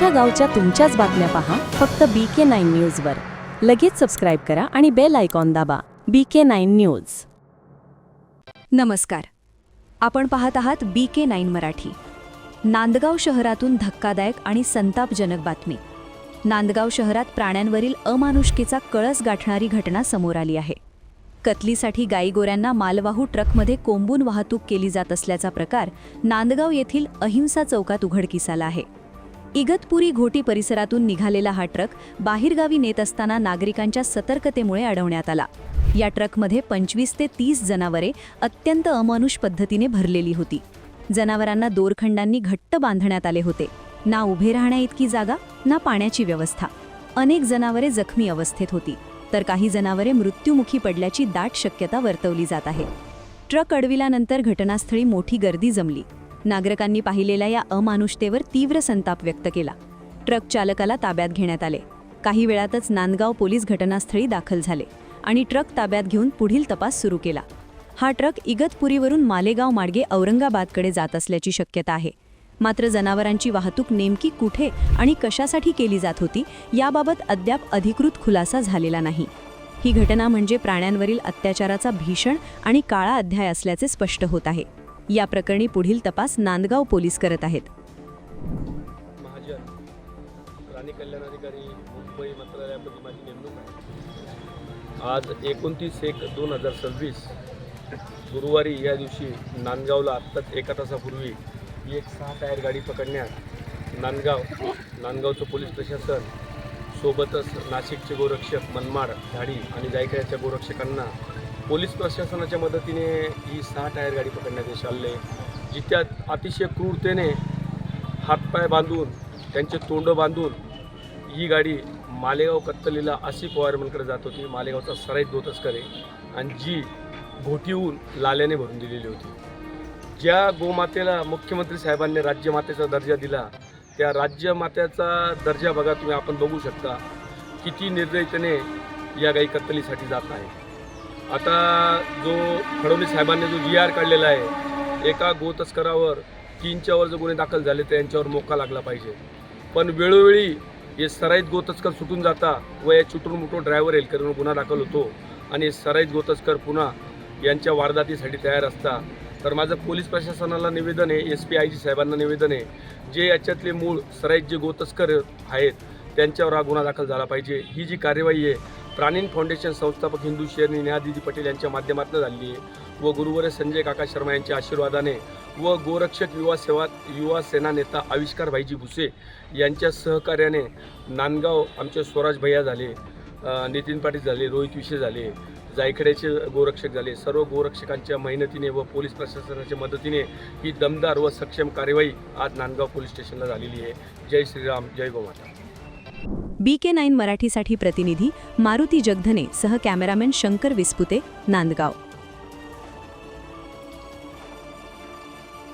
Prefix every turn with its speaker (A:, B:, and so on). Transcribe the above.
A: तुमच्या गावच्या तुमच्याच बातम्या पहा फक्त बी के नाईन न्यूजवर लगेच सबस्क्राईब करा आणि बेल आयकॉन दाबा. बी के नाईन न्यूज
B: नमस्कार. आपण पाहत आहात B K nine Marathi. Nandgaon शहरातून धक्कादायक आणि संतापजनक बातमी. नांदगाव शहरात प्राण्यांवरील अमानुषकीचा कळस गाठणारी घटना समोर आली आहे. कतलीसाठी गाईगोऱ्यांना मालवाहू ट्रकमध्ये कोंबून वाहतूक केली जात असल्याचा प्रकार नांदगाव येथील अहिंसा चौकात उघडकीस आला आहे. इगतपुरी घोटी परिसरातून निघालेला हा ट्रक बाहेरगावी नेत असताना नागरिकांच्या सतर्कतेमुळे अडवण्यात आला. या ट्रकमध्ये पंचवीस ते तीस जनावरे अत्यंत अमानुष पद्धतीने भरलेली होती. जनावरांना दोरखंडांनी घट्ट बांधण्यात आले होते. ना उभे राहण्या इतकी जागा ना पाण्याची व्यवस्था. अनेक जनावरे जखमी अवस्थेत होती. तर काही जनावरे मृत्युमुखी पडल्याची दाट शक्यता वर्तवली जात आहे. ट्रक अडविल्यानंतर घटनास्थळी मोठी गर्दी जमली. नागरिकांनी पाहिलेल्या या अमानुषतेवर तीव्र संताप व्यक्त केला. ट्रक चालकाला ताब्यात घेण्यात आले. काही वेळातच नांदगाव पोलीस घटनास्थळी दाखल झाले आणि ट्रक ताब्यात घेऊन पुढील तपास सुरू केला. हा ट्रक इगतपुरीवरून मालेगाव मार्गे औरंगाबादकडे जात असल्याची शक्यता आहे. मात्र जनावरांची वाहतूक नेमकी कुठे आणि कशासाठी केली जात होती याबाबत अद्याप अधिकृत खुलासा झालेला नाही. ही घटना म्हणजे प्राण्यांवरील अत्याचाराचा भीषण आणि काळा अध्याय असल्याचे स्पष्ट होत आहे. या प्रकरणी पुढील तपास नांदगाव पोलीस करत आहेत.
C: महाजन प्राणी कल्याण अधिकारी मुंबई मंत्रालयामध्ये माझी नेमणूक आहे. आज एकोणतीस एक दोन हजार सव्वीस गुरुवारी या दिवशी नांदगावला आत्ताच एका तासापूर्वी ही एक सहा टायर गाडी पकडण्यात नांदगाव नांदगावचं पोलीस प्रशासन सोबतच नाशिकचे गोरक्षक मनमाड धाडी आणि जायकड्याच्या गोरक्षकांना पोलीस प्रशासनाच्या मदतीने ही सहा टायर गाडी पकडण्यात यश आले जिथे अतिशय क्रूरतेने हातपाय बांधून त्यांचे तोंड बांधून ही गाडी मालेगाव कत्तलीला आसिफ वायरमनकडे जात होती. मालेगावचा सराईत दोतस्कर करे आणि जी घोटीहून लाल्याने भरून दिलेली होती. ज्या गोमातेला मुख्यमंत्री साहेबांनी राज्यमातेचा दर्जा दिला त्या राज्यमात्याचा दर्जा बघा तुम्ही आपण बघू शकता किती निर्दयतेने या गाई कत्तलीसाठी जात आहे. आता जो फडणवीस साहेबांनी जो जी आर काढलेला आहे एका गोतस्करावर तीनच्यावर जो गुन्हे दाखल झाले तर यांच्यावर मोका लागला पाहिजे. पण वेळोवेळी हे सराईत गोतस्कर सुटून जाता व या चुटून मुटून ड्रायव्हर येईल गुन्हा दाखल होतो आणि सराईत गोतस्कर पुन्हा यांच्या वारदातीसाठी तयार असता. तर माझं पोलीस प्रशासनाला निवेदन आहे एस पी आय जी साहेबांना निवेदन आहे जे याच्यातले मूळ सराईत जे गोतस्कर आहेत त्यांच्यावर हा गुन्हा दाखल झाला पाहिजे. ही जी कार्यवाही आहे प्राणीन फाउंडेशन संस्थापक हिंदू शेरनी नेहादिदी पटेल यांच्या माध्यमातून झाली आहे. व गुरुवर संजय काका शर्मा यांच्या आशीर्वादाने व गोरक्षक युवा सेवा युवा सेना नेता आविष्कार भाईजी भुसे यांच्या सहकार्याने नांदगाव आमचे स्वराज भैया झाले नितीन पाटील झाले रोहित विषय झाले जायखेड्याचे गोरक्षक झाले. सर्व गोरक्षकांच्या मेहनतीने व पोलीस प्रशासनाच्या मदतीने ही दमदार व सक्षम कार्यवाही आज नांदगाव पोलीस स्टेशनला झालेली आहे. जय श्रीराम जय गोमाता.
B: बी के नाईन मराठीसाठी प्रतिनिधी मारुती जगधने सह कॅमेरामॅन शंकर विस्पुते नांदगाव.